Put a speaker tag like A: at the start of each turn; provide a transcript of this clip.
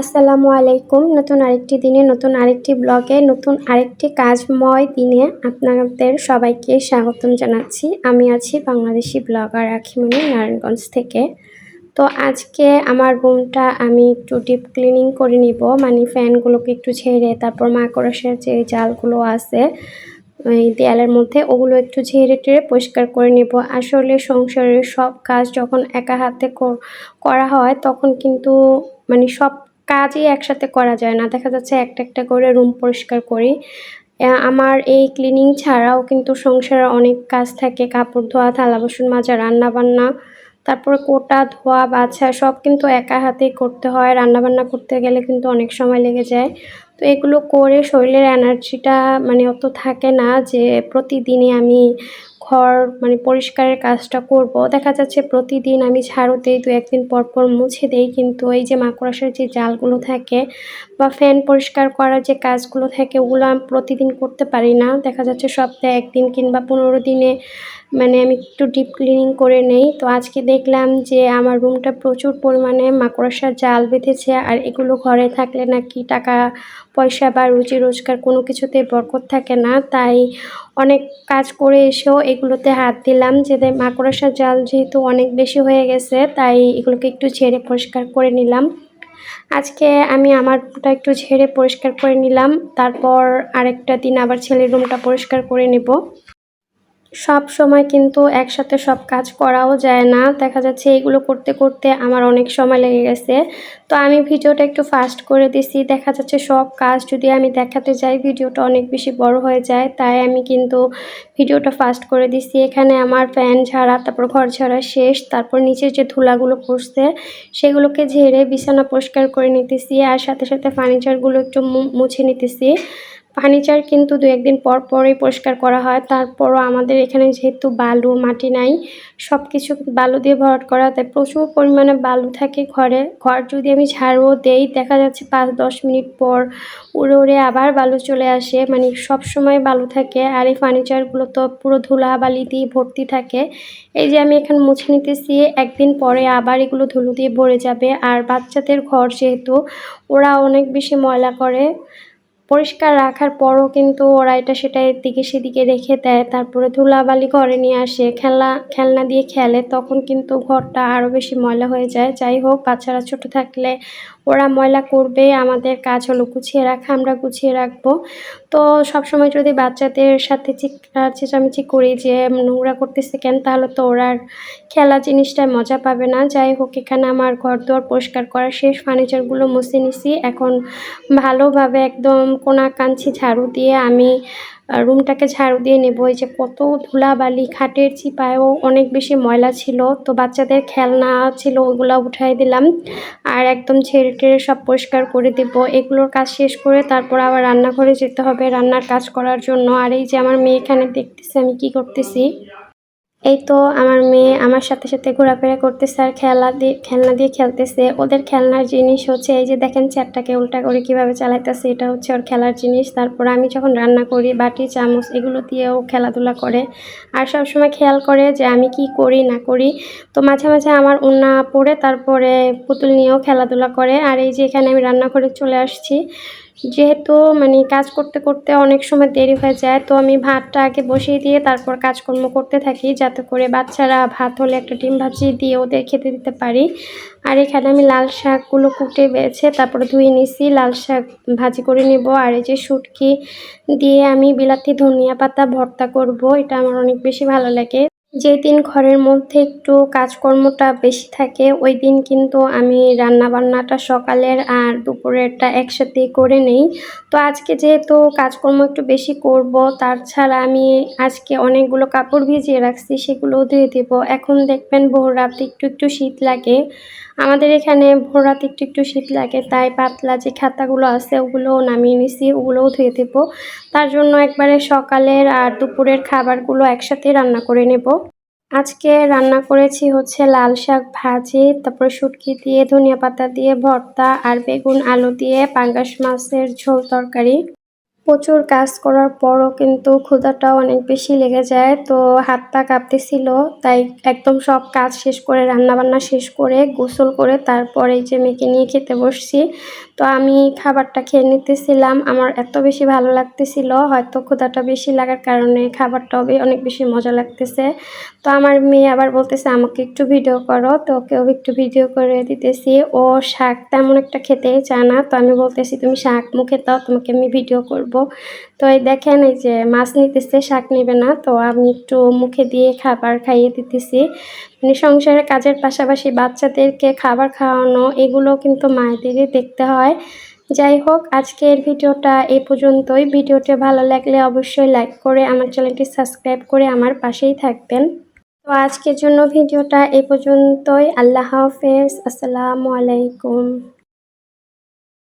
A: আসসালামু আলাইকুম। নতুন আরেকটি দিনে, নতুন আরেকটি ব্লগে, নতুন আরেকটি কাজময় দিনে আপনাদের সবাইকে স্বাগতম জানাচ্ছি। আমি আছি বাংলাদেশি ব্লগার আখিমণি নারায়ণগঞ্জ থেকে। তো আজকে আমার রুমটা আমি একটু ডিপ ক্লিনিং করে নিব। মানে ফ্যানগুলোকে একটু ছেড়ে তারপর মাকড়সের যে জালগুলো আছে, এই দেয়ালের মধ্যে, ওগুলো একটু ঝেড়ে টেড়ে পরিষ্কার করে নেব। আসলে সংসারের সব কাজ যখন একা হাতে করা হয়, তখন কিন্তু মানে সব কাজই একসাথে করা যায় না। দেখা যাচ্ছে একটা একটা করে রুম পরিষ্কার করি। আমার এই ক্লিনিং ছাড়াও কিন্তু সংসারে অনেক কাজ থাকে। কাপড় ধোয়া থালা বাসন মাজা রান্না বান্না তারপরে কোটা ধোয়া, বাছা, সব কিন্তু একা হাতেই করতে হয়। রান্নাবান্না করতে গেলে কিন্তু অনেক সময় লেগে যায়। তো এগুলো করে শরীরের এনার্জিটা মানে অত থাকে না যে প্রতিদিনই আমি ঘর মানে পরিষ্কারের কাজটা করব। দেখা যাচ্ছে প্রতিদিন আমি ঝাড়ু দিই, দু একদিন পর পর মুছে দিই। কিন্তু এই যে মাকড়াসার যে জালগুলো থাকে বা ফ্যান পরিষ্কার করার যে কাজগুলো থাকে, ওগুলো আমি প্রতিদিন করতে পারি না। দেখা যাচ্ছে সপ্তাহে একদিন কিংবা পনেরো দিনে মানে আমি একটু ডিপ ক্লিনিং করে নেই। তো আজকে দেখলাম যে আমার রুমটা প্রচুর পরিমাণে মাকড়সার জাল বেঁধেছে। আর এগুলো ঘরে থাকলে নাকি টাকা, পয়সা বা রুচি রোজগার কোনো কিছুতে বরকত থাকে না। তাই অনেক কাজ করে এসেও এগুলোতে হাত দিলাম যে মাকড়সার জাল যেহেতু অনেক বেশি হয়ে গেছে, তাই এগুলোকে একটু ঝেড়ে পরিষ্কার করে নিলাম। আজকে আমি আমার রুমটা একটু ঝেড়ে পরিষ্কার করে নিলাম, তারপর আরেকটা দিন আবার ছেলের রুমটা পরিষ্কার করে নেব। সব সময় কিন্তু একসাথে সব কাজ করাও যায় না। দেখা যাচ্ছে এগুলো করতে করতে আমার অনেক সময় লেগে গেছে। তো আমি ভিডিওটা একটু ফাস্ট করে দিছি। দেখা যাচ্ছে সব কাজ যদি আমি দেখাতে যাই, ভিডিওটা অনেক বেশি বড় হয়ে যায়। তাই আমি কিন্তু ভিডিওটা ফাস্ট করে দিছি। এখানে আমার ফ্যান ঝাড়া, তারপর ঘর ঝাড়া শেষ। তারপর নিচে যে ধুলাগুলো পড়ছে, সেগুলোকে ঝেড়ে বিছানা পরিষ্কার করে নিতেছি। আর সাথে সাথে ফার্নিচারগুলো একটু মুছে নিতেছি। ফার্নিচার কিন্তু দু একদিন পর পরই পরিষ্কার করা হয়। তারপরও আমাদের এখানে যেহেতু বালু, মাটি নাই সব কিছু বালু দিয়ে ভরাট করা তাই প্রচুর পরিমাণে বালু থাকে ঘরে। ঘর যদি আমি ঝাড়ুও দেই, দেখা যাচ্ছে পাঁচ, দশ মিনিট পর উড়ে উড়ে আবার বালু চলে আসে। মানে সব সময় বালু থাকে। আর এই ফার্নিচারগুলো তো পুরো ধুলা, বালি দিয়ে ভর্তি থাকে। এই যে আমি এখানে মুছে নিতেছি, একদিন পরে আবার এগুলো ধুলো দিয়ে ভরে যাবে। আর বাচ্চাদের ঘর যেহেতু, ওরা অনেক বেশি ময়লা করে। পরিষ্কার রাখার পরও কিন্তু ওরা এটা সেটা দিকে সেদিকে রেখে দেয়। তারপরে ধুলাবালি ঘরে নিয়ে আসে, খেলা, খেলনা দিয়ে খেলে, তখন কিন্তু ঘরটা আরও বেশি ময়লা হয়ে যায়। যাই হোক, বাচ্চারা ছোট থাকলে ওরা ময়লা করবে, আমাদের কাজ হলো গুছিয়ে রাখা, আমরা গুছিয়ে রাখব। তো সবসময় যদি বাচ্চাদের সাথে চেঁচামেচি করি যে নোংরা করতেছে কেন? তাহলে তো ওরা খেলা জিনিসটায় মজা পাবে না। যাই হোক, এখানে আমার ঘর দুয়ার পরিষ্কার করা শেষ, ফার্নিচারগুলো মুছে নিছি। এখন ভালোভাবে একদম কোনা কাঞ্চি ঝাড়ু দিয়ে আমি রুমটাকে ঝাড়ু দিয়ে নেব। এই যে কত ধুলাবালি, খাটের চিপায়ও অনেক বেশি ময়লা ছিল, তো বাচ্চাদের খেলনা ছিল ওগুলো উঠাই দিলাম। আর একদম ছেড়ে টেড়ে সব পরিষ্কার করে দেব। এগুলোর কাজ শেষ করে তারপর আবার রান্নাঘরে যেতে হবে, রান্নার কাজ করার জন্য। আর এই যে আমার মেয়ে এখানে দেখতেছে, আমি কি করতেছি? এই তো আমার মেয়ে আমার সাথে সাথে ঘোরাফেরা করতেছে আর খেলা দিয়ে, খেলনা দিয়ে খেলতেছে। ওদের খেলনার জিনিস হচ্ছে এই যে দেখেন চারটাকে উল্টা করে কীভাবে চালাইতেছে, এটা হচ্ছে ওর খেলার জিনিস। তারপর আমি যখন রান্না করি, বাটি, চামচ এগুলো দিয়েও খেলাধুলা করে। আর সবসময় খেয়াল করে যে আমি কি করি, না করি। তো মাঝে মাঝে আমার উন্না পড়ে, তারপরে পুতুল নিয়েও খেলাধুলা করে। আর এই যে এখানে আমি রান্না করে চলে আসছি। যেহেতু মানে কাজ করতে করতে অনেক সময় দেরি হয়ে যায়, তো আমি ভাতটা আগে বসিয়ে দিয়ে তারপর কাজকর্ম করতে থাকি যাতে করে বাচ্চারা ভাত হলে একটা ডিম ভাজি দিয়ে ওদের খেতে দিতে পারি। আর এখানে আমি লাল শাকগুলো কুটে বেছে তারপরে ধুয়ে নিছি, লাল শাক ভাজি করে নেব। আর এই যে শুটকি দিয়ে আমি বিলাতি ধনিয়া পাতা ভর্তা করব, এটা আমার অনেক বেশি ভালো লাগে। যেই দিন ঘরের মধ্যে একটু কাজকর্মটা বেশি থাকে ওই দিন কিন্তু আমি রান্না বান্নাটা সকালের আর দুপুরেরটা একসাথে করে নেই। তো আজকে যেহেতু কাজকর্ম একটু বেশি করব, তার ছাড়া আমি আজকে অনেকগুলো কাপড় ভিজিয়ে রাখছি সেগুলো ধুয়ে দেবো। এখন দেখবেন ভোর রাতে একটু একটু শীত লাগে। আমাদের এখানে ভোর রাতে একটু একটু শীত লাগে, তাই পাতলা যে খাতাগুলো আছে ওগুলোও নামিয়ে নিছি, ওগুলোও ধুয়ে দেবো। তার জন্য একবারে সকালের আর দুপুরের খাবারগুলো একসাথে রান্না করে নেব। আজকে রান্না করেছি হচ্ছে লাল শাক ভাজি, তারপরে শুটকি দিয়ে ধনিয়া পাতা দিয়ে ভর্তা, আর বেগুন, আলু দিয়ে পাঙ্গাস মাছের ঝোল তরকারি। প্রচুর কাজ করার পরও কিন্তু ক্ষুধাটাও অনেক বেশি লেগে যায়। তো হাত পা কাঁপতেছিল, তাই একদম সব কাজ শেষ করে, রান্নাবান্না শেষ করে, গোসল করে তারপরে যে মেয়েকে নিয়ে খেতে বসছি। তো আমি খাবারটা খেয়ে নিতেছিলাম। আমার এত বেশি ভালো লাগতেছিল, হয়তো ক্ষুধাটা বেশি লাগার কারণে খাবারটাও অনেক বেশি মজা লাগতেছে। তো আমার মেয়ে আবার বলতেছে, আমাকে একটু ভিডিও করো। তো ওকেও একটু ভিডিও করে দিতেছি। ও শাক তেমন একটা খেতেই চায় না। তো আমি বলতেছি, তুমি শাক মুখে দাও, তোমাকে আমি ভিডিও করব। তো এই দেখেন, এই যে মাছ নিতেছে, শাক নেবে না। তো আমি একটু মুখে দিয়ে খাবার খাইয়ে দিতেছি। মানে সংসারের কাজের পাশাপাশি বাচ্চাদেরকে খাবার খাওয়ানো এগুলো কিন্তু মায়েদেরই দেখতে হয়। যাই হোক, আজকের ভিডিওটা এ পর্যন্তই। ভিডিওটি ভালো লাগলে অবশ্যই লাইক করে আমার চ্যানেলটি সাবস্ক্রাইব করে আমার পাশেই থাকবেন। তো আজকের জন্য ভিডিওটা এ পর্যন্তই। আল্লাহ হাফেজ। আসসালামু আলাইকুম।